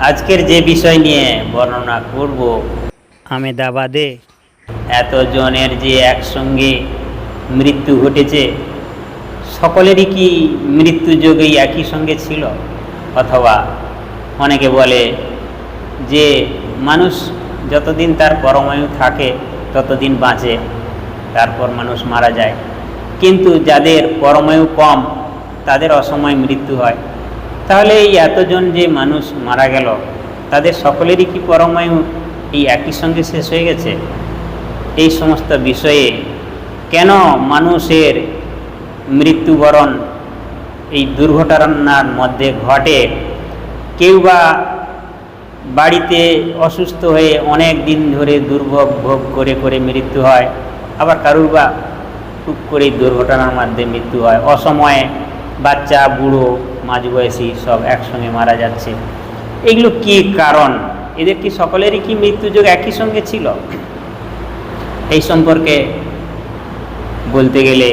আজকের যে বিষয় নিয়ে বর্ণনা করব আমেদাবাদে এতজনের যে একসঙ্গে মৃত্যু ঘটেছে সকলেরই কি মৃত্যু যোগেই একই সঙ্গে ছিল? অথবা অনেকে বলে যে মানুষ যতদিন তার পরমায়ু থাকে ততদিন বাঁচে তারপর মানুষ মারা যায়। কিন্তু যাদের পরমায়ু কম তাদের অসময় মৃত্যু হয়। তাহলে এই এতজন যে মানুষ মারা গেল, তাদের সকলেরই কি পরমায়ু এই একই সঙ্গে শেষ হয়ে গেছে? এই সমস্ত বিষয়ে কেন মানুষের মৃত্যুবরণ এই দুর্ঘটনার মধ্যে ঘটে? কেউ বা বাড়িতে অসুস্থ হয়ে অনেক দিন ধরে দুর্ভোগ ভোগ করে করে মৃত্যু হয়, আবার কারুর বা টুক করেই দুর্ঘটনার মধ্যে মৃত্যু হয়। অসময়ে বাচ্চা, বুড়ো মাঝবয়সী, সব একসঙ্গে মারা যাচ্ছে। এগুলো কি কারণ? এদের কি সকলেরই কি মৃত্যুযোগ একই সঙ্গে ছিল? এই সম্পর্কে বলতে গেলে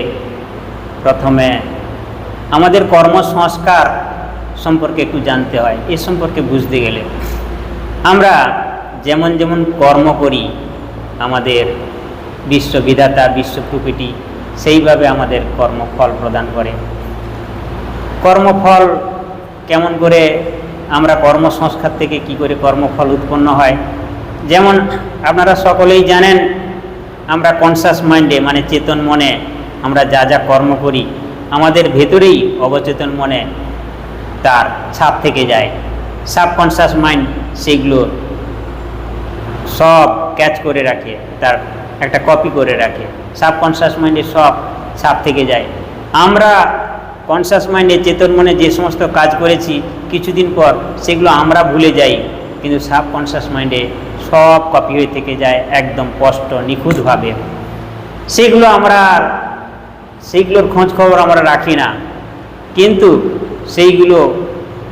প্রথমে আমাদের কর্মসংস্কার সম্পর্কে একটু জানতে হয়। এ সম্পর্কে বুঝতে গেলে আমরা যেমন যেমন কর্ম করি, আমাদের বিশ্ববিধাতা বিশ্ব প্রকৃতি, সেইভাবে আমাদের কর্মফল প্রদান করে। কর্মফল কেমন করে আমরা কর্মসংস্কার থেকে কি করে কর্মফল উৎপন্ন হয়? যেমন আপনারা সকলেই জানেন, আমরা কনসাস মাইন্ডে মানে চেতন মনে আমরা যা যা কর্ম করি, আমাদের ভেতরেই অবচেতন মনে তার ছাপ থেকে যায়। সাবকনসাস মাইন্ড সেগুলো সব ক্যাচ করে রাখে, তার একটা কপি করে রাখে। সাবকনসাস মাইন্ডে সব ছাপ থেকে যায়। আমরা কনসাস মাইন্ডে চেতন মনে যে সমস্ত কাজ করেছি, কিছুদিন পর সেগুলো আমরা ভুলে যাই। কিন্তু সাবকনসাস মাইন্ডে সব কপি হয়ে থেকে যায়, একদম স্পষ্ট, নিখুঁতভাবে। সেগুলো আমরা সেইগুলোর খোঁজ খবর আমরা রাখি না। কিন্তু সেইগুলো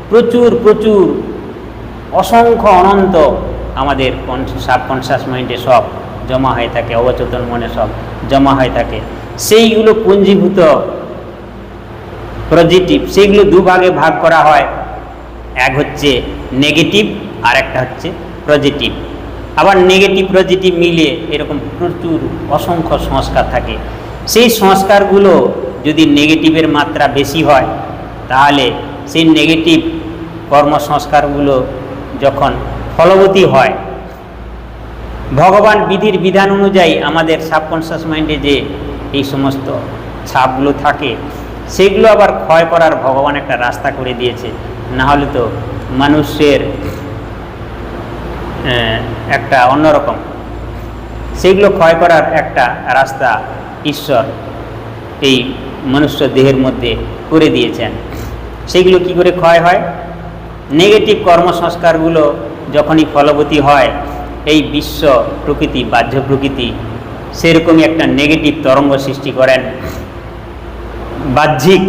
প্রচুর প্রচুর, অসংখ্য অনন্ত আমাদের সাবকনসাস মাইন্ডে সব জমা হয়ে থাকে, অবচেতন মনে সব জমা হয়ে থাকে। সেইগুলো পুঞ্জীভূত পজিটিভ সেইগুলো দুভাগে ভাগ করা হয়। এক হচ্ছে নেগেটিভ আর একটা হচ্ছে পজিটিভ। আবার নেগেটিভ, পজিটিভ মিলিয়ে এরকম প্রচুর অসংখ্য সংস্কার থাকে। সেই সংস্কারগুলো যদি নেগেটিভের মাত্রা বেশি হয়, তাহলে সেই নেগেটিভ কর্মসংস্কারগুলো যখন ফলবতী হয়, ভগবান বিধির বিধান অনুযায়ী আমাদের সাবকনসিয়াস মাইন্ডে যে এই সমস্ত ছাপগুলো থাকে সেগুলো আবার ক্ষয় করার ভগবান একটা রাস্তা করে দিয়েছে। না হলে তো মানুষের একটা অন্যরকম। সেগুলো ক্ষয় করার একটা রাস্তা ঈশ্বর এই মনুষ্য দেহের মধ্যে করে দিয়েছেন। সেগুলো কি করে ক্ষয় হয়? নেগেটিভ কর্মসংস্কারগুলো যখনই ফলবতী হয়, এই বিশ্ব প্রকৃতি, বাহ্য প্রকৃতি, সেরকমই একটা নেগেটিভ তরঙ্গ সৃষ্টি করেন। বাহ্যিক,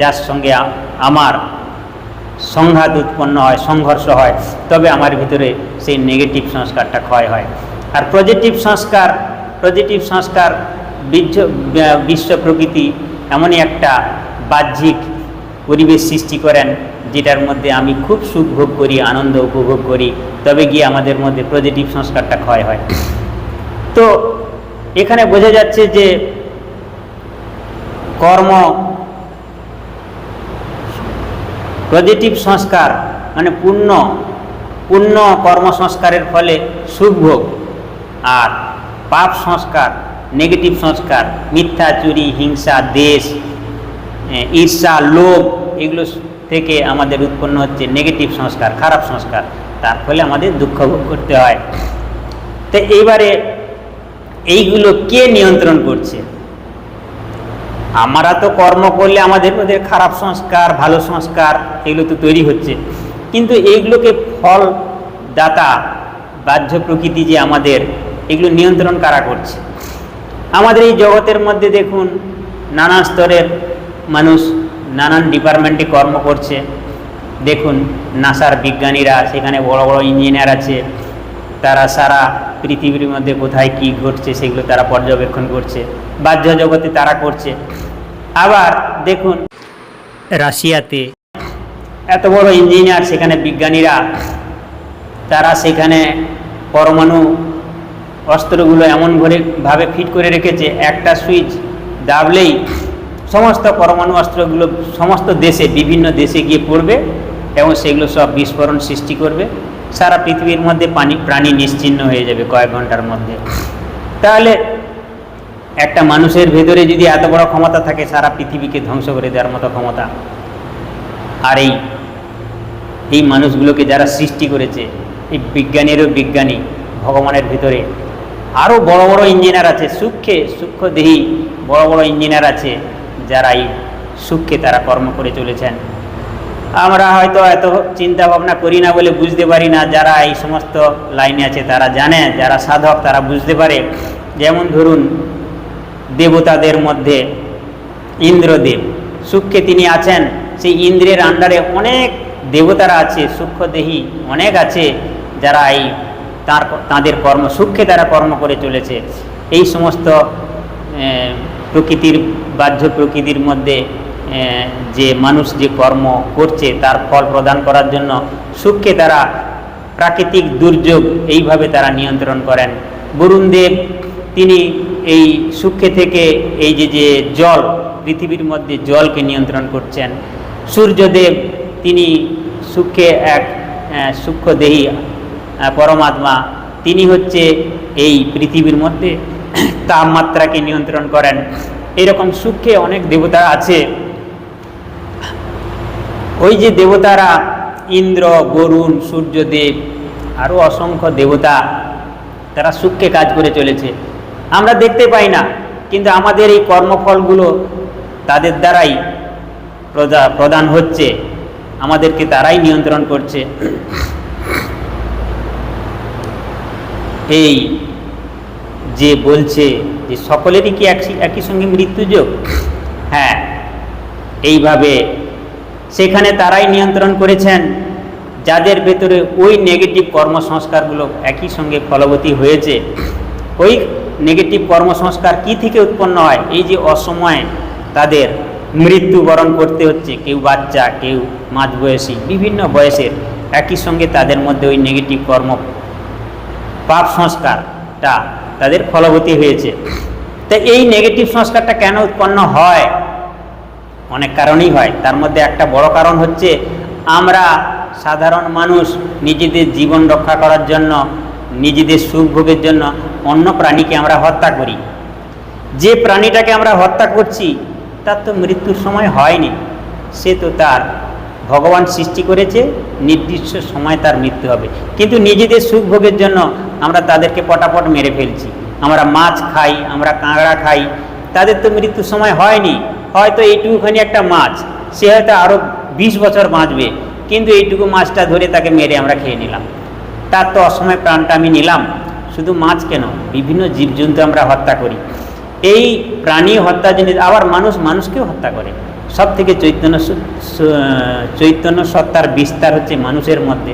যার সঙ্গে আমার সংঘাত উৎপন্ন হয়, সংঘর্ষ হয়, তবে আমার ভিতরে সেই নেগেটিভ সংস্কারটা ক্ষয় হয়। আর পজিটিভ সংস্কার পজিটিভ সংস্কার বিশ্ব প্রকৃতি এমনই একটা বাহ্যিক পরিবেশ সৃষ্টি করেন, যেটার মধ্যে আমি খুব সুখ ভোগ করি, আনন্দ উপভোগ করি, তবে গিয়ে আমাদের মধ্যে পজিটিভ সংস্কারটা ক্ষয় হয়। তো এখানে বোঝা যাচ্ছে যে কর্ম। পজিটিভ সংস্কার মানে পূর্ণ পূর্ণ কর্মসংস্কারের ফলে সুখ ভোগ। আর পাপ সংস্কার নেগেটিভ সংস্কার, মিথ্যা, চুরি, হিংসা, দেশ ঈর্ষা, লোভ, এগুলো থেকে আমাদের উৎপন্ন হচ্ছে নেগেটিভ সংস্কার, খারাপ সংস্কার। তার ফলে আমাদের দুঃখ ভোগ করতে হয়। তো এইবারে এইগুলো কে নিয়ন্ত্রণ করছে? আমরা তো কর্ম করলে আমাদের মধ্যে খারাপ সংস্কার, ভালো সংস্কার, এগুলো তো তৈরি হচ্ছে। কিন্তু এইগুলোকে ফল দাতা বাহ্য প্রকৃতি যে আমাদের, এগুলো নিয়ন্ত্রণ কারা করছে? আমাদের এই জগতের মধ্যে দেখুন, নানা স্তরের মানুষ নানান ডিপার্টমেন্টে কর্ম করছে। দেখুন, নাসার বিজ্ঞানীরা, সেখানে বড় বড় ইঞ্জিনিয়ার আছে, তারা সারা পৃথিবীর মধ্যে কোথায় কি ঘটছে সেগুলো তারা পর্যবেক্ষণ করছে বাহ্য জগতে তারা করছে। আবার দেখুন, রাশিয়াতে এত বড় ইঞ্জিনিয়ার সেখানে বিজ্ঞানীরা, তারা সেখানে পরমাণু অস্ত্রগুলো এমন করে ভাবে ফিট করে রেখেছে, একটা সুইচ দাবলেই সমস্ত পরমাণু অস্ত্রগুলো সমস্ত দেশে, বিভিন্ন দেশে গিয়ে পড়বে এবং সেগুলো সব বিস্ফোরণ সৃষ্টি করবে। সারা পৃথিবীর মধ্যে পানি, প্রাণী নিশ্চিহ্ন হয়ে যাবে কয়েক ঘণ্টার মধ্যে। তাহলে একটা মানুষের ভেতরে যদি এত বড় ক্ষমতা থাকে, সারা পৃথিবীকে ধ্বংস করে দেওয়ার মতো ক্ষমতা। আর এই এই মানুষগুলোকে যারা সৃষ্টি করেছে, এই বিজ্ঞানীরও বিজ্ঞানী ভগবানের ভিতরে, আরও বড় বড় ইঞ্জিনিয়ার আছে, সূক্ষ্মে সূক্ষ্মদেহী বড় বড় ইঞ্জিনিয়ার আছে, যারা এই সূক্ষ্মে তারা কর্ম করে চলেছেন। আমরা হয়তো এত চিন্তা ভাবনা করি না বলে বুঝতে পারি না, যারা এই সমস্ত লাইনে আছে তারা জানে, যারা সাধক তারা বুঝতে পারে। যেমন ধরুন, দেবতাদের মধ্যে ইন্দ্রদেব সূক্ষ্মে তিনি আছেন, সেই ইন্দ্রের আন্ডারে অনেক দেবতারা আছে সূক্ষ্মদেহী অনেক আছে, যারা এই তার তাঁদের কর্ম সূক্ষ্মে তারা কর্ম করে চলেছে। এই সমস্ত প্রকৃতির, বাহ্য প্রকৃতির মধ্যে যে মানুষ যে কর্ম করছে, তার ফল প্রদান করার জন্য সূক্ষ্মে তারা প্রাকৃতিক দুর্যোগ এইভাবে তারা নিয়ন্ত্রণ করেন। বরুণ দেব তিনি এই সূক্ষ্মে থেকে এই যে যে জল, পৃথিবীর মধ্যে জলকে নিয়ন্ত্রণ করছেন। সূর্যদেব, তিনি সূক্ষ্মে এক সূক্ষ্মদেহী পরমাত্মা। তিনি হচ্ছে এই পৃথিবীর মধ্যে তাপমাত্রাকে নিয়ন্ত্রণ করেন। এরকম সূক্ষ্মে অনেক দেবতা আছে। ওই যে দেবতারা, ইন্দ্র, বরুণ, সূর্যদেব আরও অসংখ্য দেবতা, তারা সুখকে কাজ করে চলেছে। আমরা দেখতে পাই না, কিন্তু আমাদের এই কর্মফলগুলো তাদের দ্বারাই প্রদা- প্রদান হচ্ছে, আমাদেরকে তারাই নিয়ন্ত্রণ করছে। এই যে বলছে যে সকলেরই কি একই সঙ্গে মৃত্যুযোগ? হ্যাঁ এইভাবে সেখানে তারাই নিয়ন্ত্রণ করেছেন। যাদের ভেতরে ওই নেগেটিভ কর্মসংস্কারগুলো একই সঙ্গে ফলবতী হয়েছে। ওই নেগেটিভ কর্মসংস্কার কি থেকে উৎপন্ন হয়? এই যে অসময়ে তাদের মৃত্যুবরণ করতে হচ্ছে। কেউ বাচ্চা, কেউ মাঝবয়সী, বিভিন্ন বয়সের একই সঙ্গে তাদের মধ্যে ওই নেগেটিভ কর্ম পাপ সংস্কারটা তাদের ফলবতী হয়েছে। তো এই নেগেটিভ সংস্কারটা কেন উৎপন্ন হয়? অনেক কারণেই হয়। তার মধ্যে একটা বড় কারণ হচ্ছে আমরা সাধারণ মানুষ নিজেদের জীবন রক্ষা করার জন্য, নিজেদের সুখ ভোগের জন্য অন্য প্রাণীকে আমরা হত্যা করি। যে প্রাণীটাকে আমরা হত্যা করছি, তার তো মৃত্যুর সময় হয়নি। সে তো তার ভগবান সৃষ্টি করেছে, নির্দিষ্ট সময় তার মৃত্যু হবে। কিন্তু নিজেদের সুখ ভোগের জন্য আমরা তাদেরকে পটাপট মেরে ফেলছি। আমরা মাছ খাই, আমরা কাঁকড়া খাই, তাদের তো মৃত্যুর সময় হয়নি। হয়তো এইটুকুখানি একটা মাছ, সে হয়তো আরও বিশ বছর বাঁচবে, কিন্তু এইটুকু মাছটা ধরে তাকে মেরে আমরা খেয়ে নিলাম। তার তো অসময় প্রাণটা আমি নিলাম, শুধু মাছ কেন? বিভিন্ন জীবজন্তু আমরা হত্যা করি। এই প্রাণী হত্যা জিনিস, আবার মানুষ মানুষকেও হত্যা করে। সব থেকে চৈতন্য চৈতন্য সত্তার বিস্তার হচ্ছে মানুষের মধ্যে।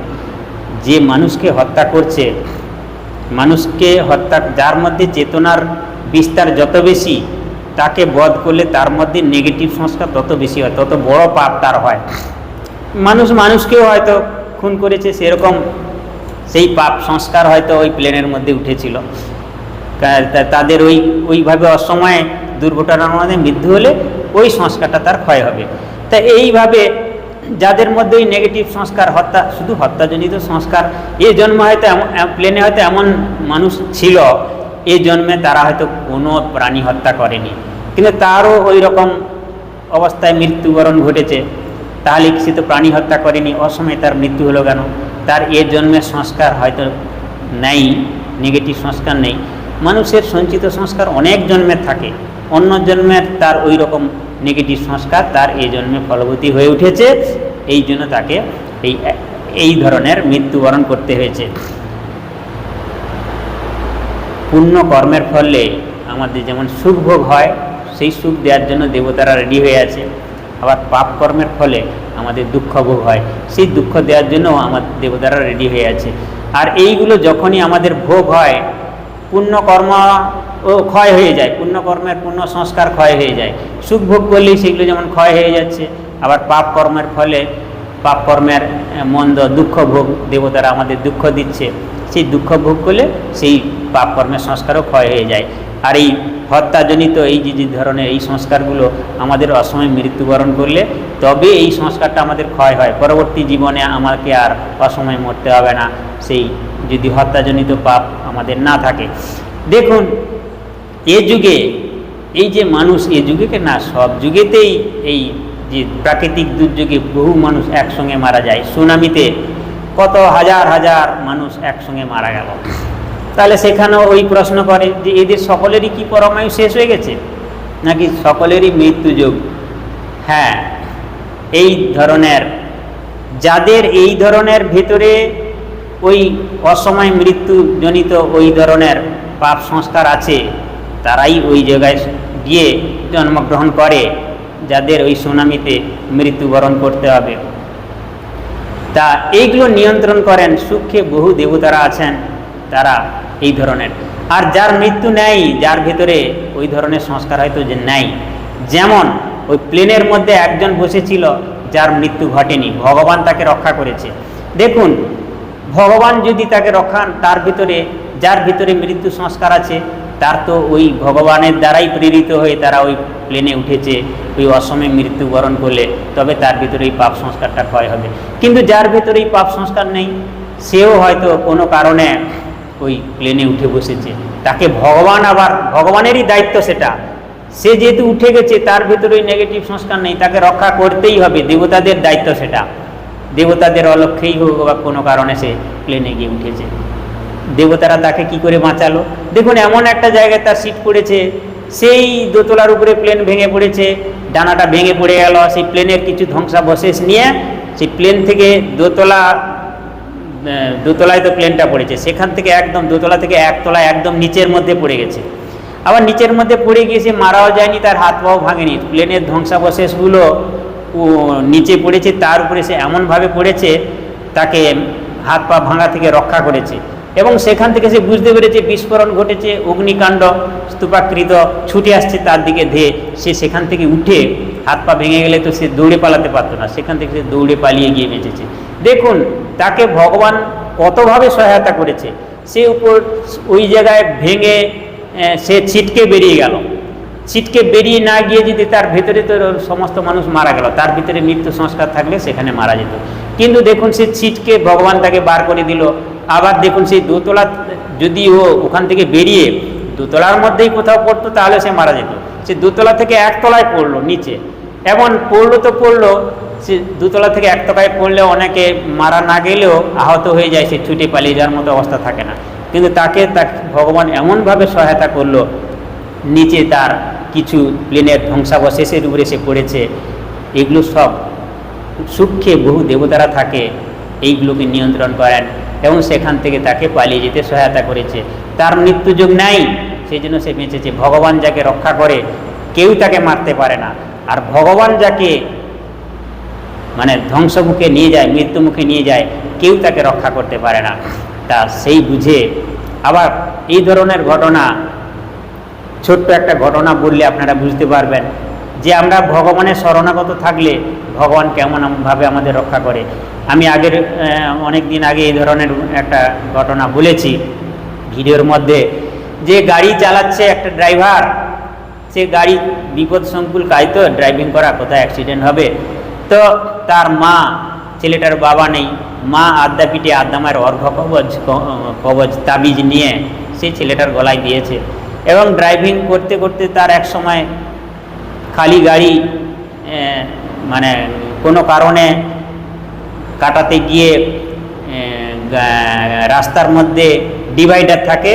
যে মানুষকে হত্যা করছে, মানুষকে হত্যা, যার মধ্যে চেতনার বিস্তার যত বেশি তাকে বধ করলে তার মধ্যে নেগেটিভ সংস্কার তত বেশি হয়, তত বড় পাপ তার হয়। মানুষ মানুষকেও হয়তো খুন করেছে, সেরকম সেই পাপ সংস্কার হয়তো ওই প্লেনের মধ্যে উঠেছিল। তাদের ওই, ওইভাবে অসময়ে দুর্ঘটনার মধ্যে মৃত্যু হলে ওই সংস্কারটা তার ক্ষয় হবে। তা এইভাবে যাদের মধ্যে ওই নেগেটিভ সংস্কার, হত্যা, শুধু হত্যাজনিত সংস্কার এই জন্মে হয়তো এমন প্লেনে হয়তো এমন মানুষ ছিল এই জন্মে তারা হয়তো কোনো প্রাণী হত্যা করেনি। কিন্তু তারও ওই রকম অবস্থায় মৃত্যুবরণ ঘটেছে। তাহলে সে তো প্রাণী হত্যা করেনি, অসময়ে তার মৃত্যু হলো কেন? তার এ জন্মের সংস্কার হয়তো নেই নেগেটিভ সংস্কার নেই। মানুষের সঞ্চিত সংস্কার অনেক জন্মের থাকে। অন্য জন্মের তার ওই রকম নেগেটিভ সংস্কার তার এই জন্মে ফলবতী হয়ে উঠেছে। এই জন্য তাকে এই এই ধরনের মৃত্যুবরণ করতে হয়েছে। পুণ্য কর্মের ফলে আমাদের যেমন সুখ ভোগ হয়, সেই সুখ দেওয়ার জন্য দেবতারা রেডি হয়ে আছে। আবার পাপ কর্মের ফলে আমাদের দুঃখ ভোগ হয়। সেই দুঃখ দেওয়ার জন্য আমাদের দেবতারা রেডি হয়ে আছে। আর এইগুলো যখনই আমাদের ভোগ হয় পুণ্য কর্ম ও ক্ষয় হয়ে যায় পুণ্য কর্মের পুণ্য সংস্কার ক্ষয় হয়ে যায়। সুখ ভোগ করলেই সেগুলো যেমন ক্ষয় হয়ে যাচ্ছে, আবার পাপ কর্মের ফলে পাপ কর্মের মন্দ দুঃখ ভোগ দেবতারা আমাদের দুঃখ দিচ্ছে। সেই দুঃখ ভোগ করলে সেই পাপ কর্মের সংস্কারও ক্ষয় হয়ে যায়। আর এই হত্যাজনিত এই যে যে ধরনের এই সংস্কারগুলো আমাদের অসময়ে মৃত্যুবরণ করলে তবে এই সংস্কারটা আমাদের ক্ষয় হয়। পরবর্তী জীবনে আমাকে আর অসময়ে মরতে হবে না। সেই যদি হত্যাজনিত পাপ আমাদের না থাকে। দেখুন, এ যুগে এই যে মানুষ, এ যুগে না, সব যুগেতেই এই যে প্রাকৃতিক দুর্যোগে বহু মানুষ একসঙ্গে মারা যায়। সুনামিতে কত হাজার হাজার মানুষ একসঙ্গে মারা গেল। তাহলে সেখানেও ওই প্রশ্ন করে যে এদের সকলেরই কি পরমায়ু শেষ হয়ে গেছে? নাকি সকলেরই মৃত্যুযোগ হ্যাঁ এই ধরনের, যাদের এই ধরনের ভেতরে ওই অসময় মৃত্যুজনিত ওই ধরনের পাপ সংস্কার আছে, তারাই ওই জায়গায় গিয়ে জন্মগ্রহণ করে, যাদের ওই সুনামিতে মৃত্যুবরণ করতে হবে। তা এইগুলো নিয়ন্ত্রণ করেন সূক্ষ্মে বহু দেবতারা আছেন, তারা এই ধরনের। আর যার মৃত্যু নেই, যার ভেতরে ওই ধরনের সংস্কার হয়তো যে নেই। যেমন ওই প্লেনের মধ্যে একজন বসেছিল, যার মৃত্যু ঘটেনি, ভগবান তাকে রক্ষা করেছে। দেখুন, ভগবান যদি তাকে রক্ষান তার ভিতরে, যার ভিতরে মৃত্যু সংস্কার আছে, তার তো ওই ভগবানের দ্বারাই প্রেরিত হয়ে তারা ওই প্লেনে উঠেছে, ওই অসমে মৃত্যুবরণ করলে, তবে তার ভিতরে এই পাপ সংস্কারটা ক্ষয় হবে। কিন্তু যার ভিতরে এই পাপ সংস্কার নেই, সেও হয়তো কোনো কারণে ওই প্লেনে উঠে বসেছে। তাকে ভগবান আবার, ভগবানেরই দায়িত্ব সেটা। সে যেহেতু উঠে গেছে, তার ভিতরে ওই নেগেটিভ সংস্কার নেই, তাকে রক্ষা করতেই হবে, দেবতাদের দায়িত্ব সেটা। দেবতাদের অলক্ষ্যেই হোক বা কোনো কারণে সে প্লেনে গিয়ে উঠেছে। দেবতারা তাকে কি করে বাঁচালো? দেখুন, এমন একটা জায়গায় তার সিট পড়েছে, সেই দোতলার উপরে প্লেন ভেঙে পড়েছে, ডানাটা ভেঙে পড়ে গেল, সেই প্লেনের কিছু ধ্বংসাবশেষ নিয়ে, সেই প্লেন থেকে দোতলা দোতলায় তো প্লেনটা পড়েছে। সেখান থেকে একদম দোতলা থেকে একতলা একদম নিচের মধ্যে পড়ে গেছে। আবার নিচের মধ্যে পড়ে গিয়ে সে মারাও যায়নি, তার হাত পাও ভাঙেনি। প্লেনের ধ্বংসাবশেষগুলো নিচে পড়েছে, তার উপরে সে এমনভাবে পড়েছে, তাকে হাত পা ভাঙা থেকে রক্ষা করেছে। এবং সেখান থেকে সে বুঝতে পেরেছে বিস্ফোরণ ঘটেছে, অগ্নিকাণ্ড স্তূপাকৃত, ছুটে আসছে তার দিকে ধেয়ে। সে সেখান থেকে উঠে হাত পা ভেঙে গেলে তো সে দৌড়ে পালাতে পারতো না। সেখান থেকে সে দৌড়ে পালিয়ে গিয়ে বেঁচেছে। দেখুন, তাকে ভগবান কতভাবে সহায়তা করেছে। সে উপর ওই জায়গায় ভেঙে সে ছিটকে বেরিয়ে গেল। ছিটকে বেরিয়ে না গিয়ে যদি তার ভেতরে তো সমস্ত মানুষ মারা গেল, তার ভিতরে মৃত্যু সংস্কার থাকলে সেখানে মারা যেত। কিন্তু দেখুন, সে ছিটকে ভগবান তাকে বার করে দিল। আবার দেখুন, সেই দোতলা যদি ও ওখান থেকে বেরিয়ে দোতলার মধ্যেই কোথাও পড়তো, তাহলে সে মারা যেত। সে দোতলা থেকে একতলায় পড়ল, নিচে। এমন পড়ল তো পড়ল দুতলা থেকে এক একতলায় পড়লে অনেকে মারা না গেলেও আহত হয়ে যায়, সে ছুটে পালিয়ে যাওয়ার মতো অবস্থা থাকে না। কিন্তু তাকে তাকে ভগবান এমনভাবে সহায়তা করল, নিচে তার কিছু প্লেনের ধ্বংসাবশেষের উপরে সে পড়েছে, এগুলো সব সূক্ষ্মে বহু দেবতারা থাকে, এইগুলোকে নিয়ন্ত্রণ করেন এবং সেখান থেকে তাকে পালিয়ে যেতে সহায়তা করেছে। তার মৃত্যুযোগ নাই সেই জন্য সে বেঁচেছে। ভগবান যাকে রক্ষা করে, কেউ তাকে মারতে পারে না। আর ভগবান যাকে মানে ধ্বংসমুখে নিয়ে যায়, মৃত্যুমুখে নিয়ে যায়, কেউ তাকে রক্ষা করতে পারে না। তা সেই বুঝে আবার এই ধরনের ঘটনা, ছোট্ট একটা ঘটনা বললে আপনারা বুঝতে পারবেন যে আমরা ভগবানের শরণাগত থাকলে ভগবান কেমনভাবে আমাদের রক্ষা করে। আমি আগের অনেক দিন আগে এই ধরনের একটা ঘটনা বলেছি ভিডিওর মধ্যে যে গাড়ি চালাচ্ছে একটা ড্রাইভার, সে গাড়ি বিপদ সংকুল কাজ তো ড্রাইভিং করা কোথায় অ্যাক্সিডেন্ট হবে? তো তার মা, ছেলেটার বাবা নেই। মা আদ্যা পিঠে আদ্যা মায়ের অর্ঘ কবচ কবচ তাবিজ নিয়ে সে ছেলেটার গলায় দিয়েছে। এবং ড্রাইভিং করতে করতে তার এক সময় খালি গাড়ি মানে কোনো কারণে কাটাতে গিয়ে রাস্তার মধ্যে ডিভাইডার থাকে।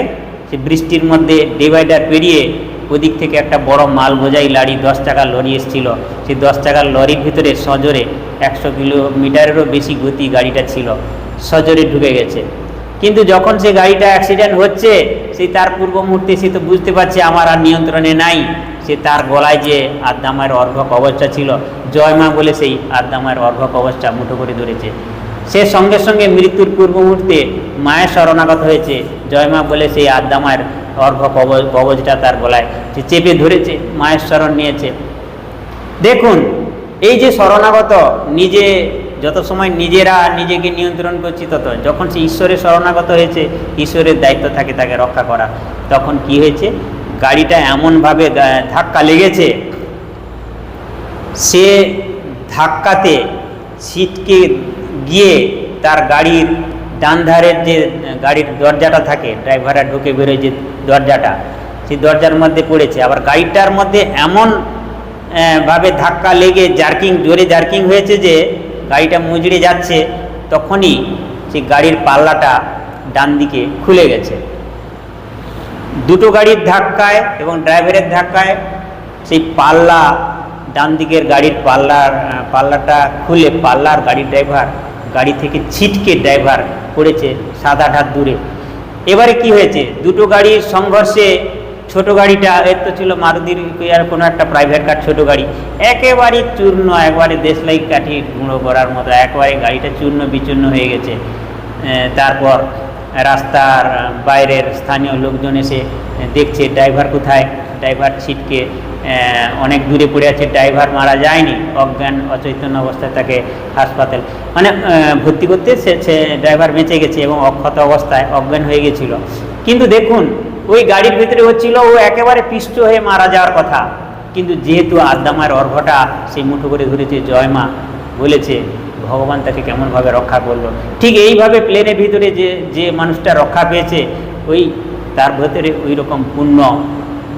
সে বৃষ্টির মধ্যে ডিভাইডার পেরিয়ে ওদিক থেকে একটা বড় মাল বোঝাই লারি দশ টাকার লরি এসেছিল। সেই দশ টাকার লরির ভিতরে সজোরে একশো কিলোমিটারেরও বেশি গতি গাড়িটা ছিল। সজোরে ঢুকে গেছে। কিন্তু যখন সে গাড়িটা অ্যাক্সিডেন্ট হচ্ছে সেই তার পূর্ব মুহূর্তে সে তো বুঝতে পারছে আমার আর নিয়ন্ত্রণে নাই। সে তার গলায় যে আদ্দামায়ের অর্ঘ কবচটা ছিল, জয় মা বলে সেই আদ্দামায়ের অর্ঘ কবচটা মুঠো করে ধরেছে। সে সঙ্গে সঙ্গে মৃত্যুর পূর্ব মুহূর্তে মায়ের শরণাগত হয়েছে। জয় মা বলে সেই আদ্দামায়ের অর্ঘ কবচটা তার গলায় চেপে ধরেছে, মায়ের শরণ নিয়েছে। দেখুন, এই যে শরণাগত নিজে যত সময় নিজেরা নিজেকে নিয়ন্ত্রণ করছি তত, যখন সে ঈশ্বরের শরণাগত হয়েছে, ঈশ্বরের দায়িত্ব থাকে তাকে রক্ষা করা। তখন কি হয়েছে? গাড়িটা এমনভাবে ধাক্কা লেগেছে, সে ধাক্কাতে সিটকে গিয়ে তার গাড়ির ডান ধারের যে গাড়ির দরজাটা থাকে, ড্রাইভাররা ঢুকে বেরোয় যে দরজাটা, সেই দরজার মধ্যে পড়েছে। আবার গাড়িটার মধ্যে এমন ভাবে ধাক্কা লেগে জার্কিং, জোরে জার্কিং হয়েছে যে গাড়িটা মুজড়ে যাচ্ছে, তখনই সেই গাড়ির পাল্লাটা ডান দিকে খুলে গেছে। দুটো গাড়ির ধাক্কায় এবং ড্রাইভারের ধাক্কায় সেই পাল্লা, ডান দিকের গাড়ির পাল্লার পাল্লাটা খুলে পাল্লার গাড়ির ড্রাইভার গাড়ি থেকে ছিটকে ড্রাইভার পড়েছে সাত আট হাত দূরে। এবারে কি হয়েছে? দুটো গাড়ির সংঘর্ষে ছোট গাড়িটা, এর তো ছিল মারুতির আর কোনো একটা প্রাইভেট কার ছোট গাড়ি, একেবারে চূর্ণ, একবারে দেশলাই কাঠি গুঁড়ো করার মতো, একবারে গাড়িটা চূর্ণ বিচূর্ণ হয়ে গেছে। তারপর রাস্তার বাইরের স্থানীয় লোকজন এসে দেখছে ড্রাইভার কোথায়? ড্রাইভার ছিটকে অনেক দূরে পড়ে আছে, ড্রাইভার মারা যায়নি, অজ্ঞান অচৈতন্য অবস্থায় তাকে হাসপাতাল মানে ভর্তি করতে সে সে ড্রাইভার বেঁচে গেছে এবং অক্ষত অবস্থায় অজ্ঞান হয়ে গেছিল। কিন্তু দেখুন, ওই গাড়ির ভিতরে হচ্ছিল ও একেবারে পিষ্ট হয়ে মারা যাওয়ার কথা। কিন্তু যেহেতু আদ্দামার অর্ঘটা সেই মুঠো করে ধরেছে, জয় মা বলেছে, ভগবান তাকে কেমনভাবে রক্ষা করল। ঠিক এইভাবে প্লেনের ভিতরে যে যে মানুষটা রক্ষা পেয়েছে, ওই তার ভেতরে ওই রকম পুণ্য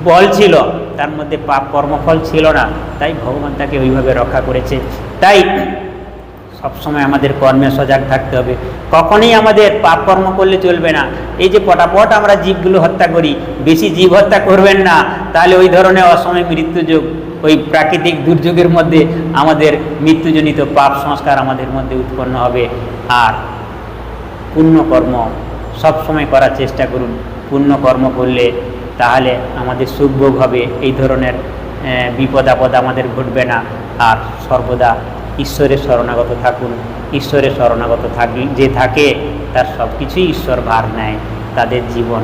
বল ছিল, তার মধ্যে পাপ কর্মফল ছিল না, তাই ভগবান তাকে ওইভাবে রক্ষা করেছে। তাই সবসময় আমাদের কর্মে সজাগ থাকতে হবে। কখনোই আমাদের পাপ কর্ম করলে চলবে না। এই যে পটাপট আমরা জীবগুলো হত্যা করি, বেশি জীব হত্যা করবেন না, তাহলে ওই ধরনের অসময় মৃত্যুযোগ ওই প্রাকৃতিক দুর্যোগের মধ্যে আমাদের মৃত্যুজনিত পাপ সংস্কার আমাদের মধ্যে উৎপন্ন হবে। আর পুণ্যকর্ম সবসময় করার চেষ্টা করুন। পুণ্যকর্ম করলে তাহলে আমাদের সুখভোগ হবে। এই ধরনের বিপদ আপদ আমাদের ঘটবে না। আর সর্বদা ঈশ্বরের শরণাগত থাকুন। ঈশ্বরের শরণাগত থাকি, যে থাকে, তার সব কিছুই ঈশ্বর ভার নেয়। তাদের জীবন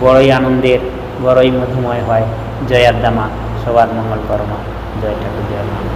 বড়ই আনন্দের, বড়ই মধুময় হয়। জয়ার দামা সবার মঙ্গল কর্মা জয় ঠাকুর, জয়